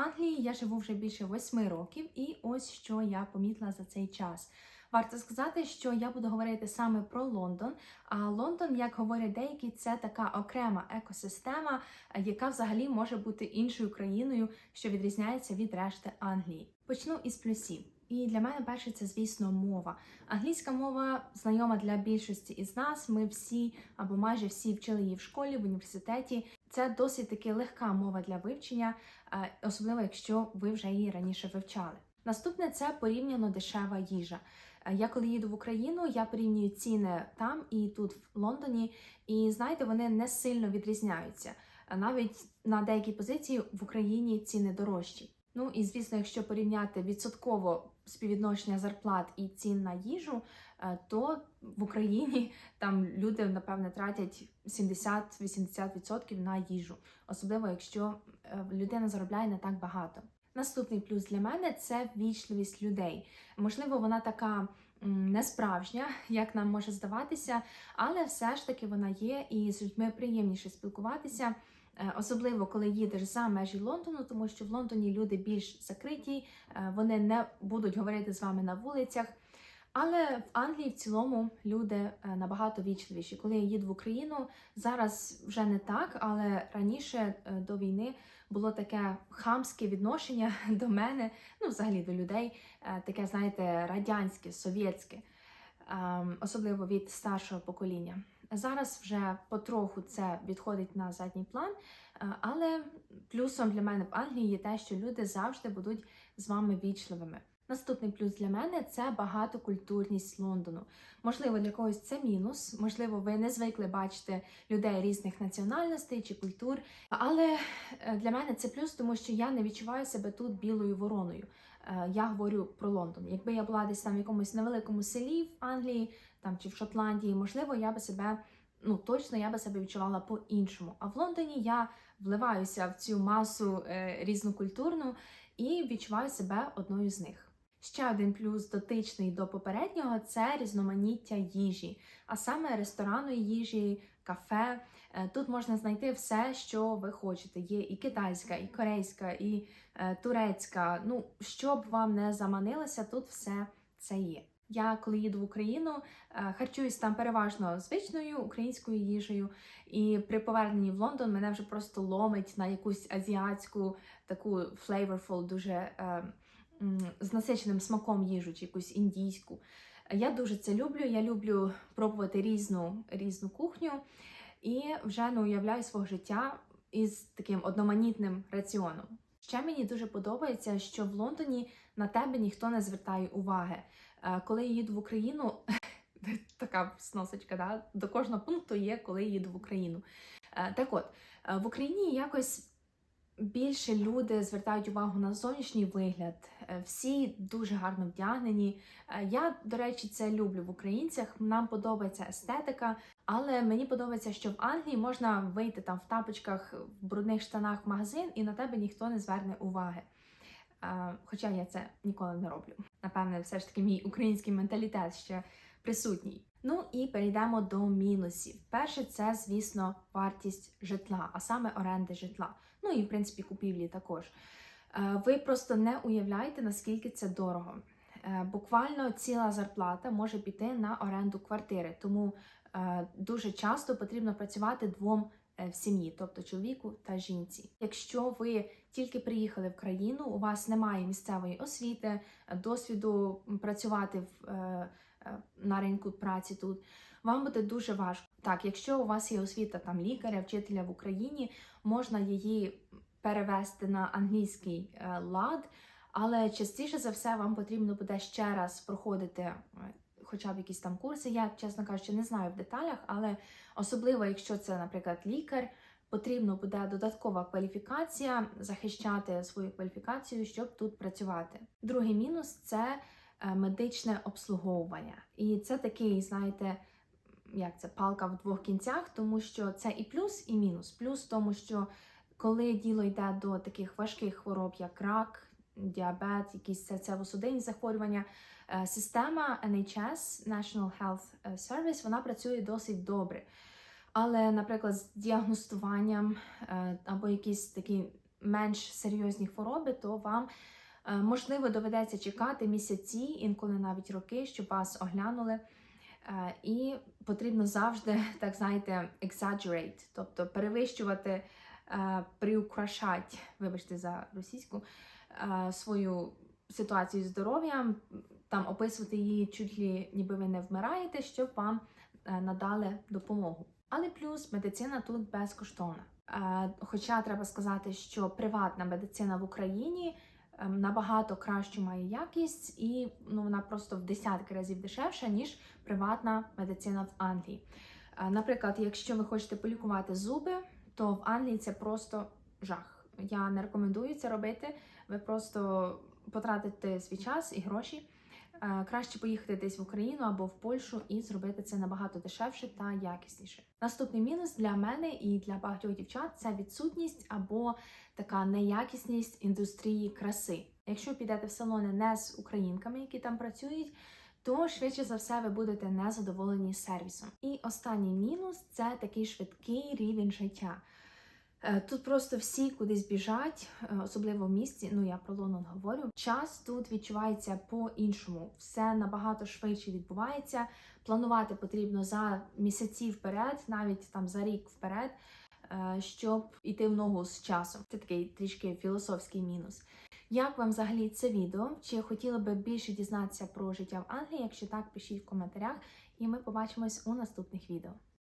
Англії я живу вже більше восьми років, і ось що я помітила за цей час. Варто сказати, що я буду говорити саме про Лондон. А Лондон, як говорять деякі, це така окрема екосистема, яка взагалі може бути іншою країною, що відрізняється від решти Англії. Почну із плюсів. І для мене перше це, звісно, мова. Англійська мова знайома для більшості із нас. Ми всі або майже всі вчили її в школі, в університеті. Це досить таки легка мова для вивчення, е, особливо якщо ви вже її раніше вивчали. Наступне це порівняно дешева їжа. Е, Я коли їду в Україну, я порівнюю ціни там і тут в Лондоні, і знаєте, вони не сильно відрізняються. Е, Навіть на деякі позиції в Україні ціни дорожчі. Ну і звісно, якщо порівняти відсотково співвідношення зарплат і цін на їжу, е, то в Україні там люди напевне тратять 70-80% на їжу, особливо якщо е, людина заробляє не так багато. Наступний плюс для мене це вічливість людей. Можливо, вона така м, несправжня, як нам може здаватися, але все ж таки вона є, і з людьми приємніше спілкуватися. Е, Особливо коли їдеш за межі Лондону, тому що в Лондоні люди більш закриті, е, вони не будуть говорити з вами на вулицях. Але в Англії в цілому люди е, набагато вічливіші. Коли я їду в Україну, зараз вже не так, але раніше до війни було таке хамське відношення до мене, ну взагалі до людей, таке, знаєте, радянське, совєтське, ем, особливо від старшого покоління. Зараз вже потроху це відходить на задній план, е, але плюсом для мене в Англії є те, що люди завжди будуть з вами вічливими. Наступний плюс для мене це багатокультурність Лондону. Можливо, для когось це мінус, можливо, ви не звикли бачити людей різних національностей чи культур. Але е, для мене це плюс, тому що я не відчуваю себе тут білою вороною. Е, Я говорю про Лондон. Якби я була десь там в якомусь невеликому селі в Англії там чи в Шотландії, можливо, я би себе. Ну, точно я би себе відчувала по-іншому. А в Лондоні я вливаюся в цю масу е, різнокультурну і відчуваю себе одною з них. Ще один плюс дотичний до попереднього це різноманіття їжі, а саме ресторанної їжі, кафе. Е, Тут можна знайти все, що ви хочете. Є і китайська, і корейська, і е, турецька. Ну, що б вам не заманилося, тут все це є. Я коли їду в Україну, е, харчуюсь там переважно звичною українською їжею, і при поверненні в Лондон мене вже просто ломить на якусь азіатську таку flavorful, дуже е, з насиченим смаком їжу, чи якусь індійську. Я дуже це люблю. Я люблю пробувати різну, різну кухню і вже не уявляю свого життя із таким одноманітним раціоном. Ще мені дуже подобається, що в Лондоні на тебе ніхто не звертає уваги. Е, Коли я їду в Україну, така сносочка, да? до кожного пункту є, коли я їду в Україну. Е, Так от, е, в Україні якось більше люди звертають увагу на зовнішній вигляд, Е, всі дуже гарно вдягнені. Е, Я, до речі, це люблю в українцях. Нам подобається естетика, але мені подобається, що в Англії можна вийти там в тапочках, в брудних штанах в магазин, і на тебе ніхто не зверне уваги. Е, Хоча я це ніколи не роблю. Напевне, все ж таки мій український менталітет ще присутній. Ну і перейдемо до мінусів. Перше, це, звісно, вартість житла, а саме оренди житла. Ну і в принципі купівлі також. Е, Ви просто не уявляєте, наскільки це дорого. Е, Буквально ціла зарплата може піти на оренду квартири, тому е, дуже часто потрібно працювати двом в сім'ї, тобто чоловіку та жінці. Якщо ви тільки приїхали в країну, у вас немає місцевої освіти, досвіду працювати в, на ринку праці тут, вам буде дуже важко. Так, якщо у вас є освіта там лікаря, вчителя в Україні, можна її перевести на англійський е, лад, але частіше за все вам потрібно буде ще раз проходити е, хоча б якісь там курси. Я, чесно кажучи, не знаю в деталях, але особливо, якщо це, наприклад, лікар, потрібно буде додаткова кваліфікація, захищати свою кваліфікацію, щоб тут працювати. Другий мінус це е, медичне обслуговування. І це такий, знаєте, як це палка в двох кінцях, тому що це і плюс, і мінус. Плюс тому, що коли діло йде до таких важких хвороб, як рак, діабет, якісь серцево-судинні захворювання, е, система NHS, National Health Service, вона працює досить добре. Але, наприклад, з діагностуванням е, або якісь такі менш серйозні хвороби, то вам е, можливо доведеться чекати місяці, інколи навіть роки, щоб вас оглянули. Е, І потрібно завжди, так знаєте, exaggerate, тобто перевищувати, е, приукрашати, вибачте за російську, е, свою ситуацію з здоров'ям, там описувати її чуть ли ніби ви не вмираєте, щоб вам е, надали допомогу. Але плюс медицина тут безкоштовна. Е, Хоча треба сказати, що приватна медицина в Україні набагато кращу має якість, і ну, вона просто в десятки разів дешевша, ніж приватна медицина в Англії. Е, Наприклад, якщо ви хочете полікувати зуби, то в Англії це просто жах. Я не рекомендую це робити. Ви просто потратите свій час і гроші. Е, Краще поїхати десь в Україну або в Польщу і зробити це набагато дешевше та якісніше. Наступний мінус для мене і для багатьох дівчат це відсутність або така неякісність індустрії краси. Якщо підете в салони не з українками, які там працюють, то швидше за все ви будете незадоволені сервісом. І останній мінус це такий швидкий рівень життя. Е, Тут просто всі кудись біжать, е, особливо в місті. Ну я про Лондон говорю. Час тут відчувається по-іншому. Все набагато швидше відбувається. Планувати потрібно за місяці вперед, навіть там за рік вперед, е, щоб іти в ногу з часом. Це такий трішки філософський мінус. Як вам взагалі це відео? Чи хотіли би більше дізнатися про життя в Англії? Якщо так, пишіть в коментарях, і ми побачимось у наступних відео.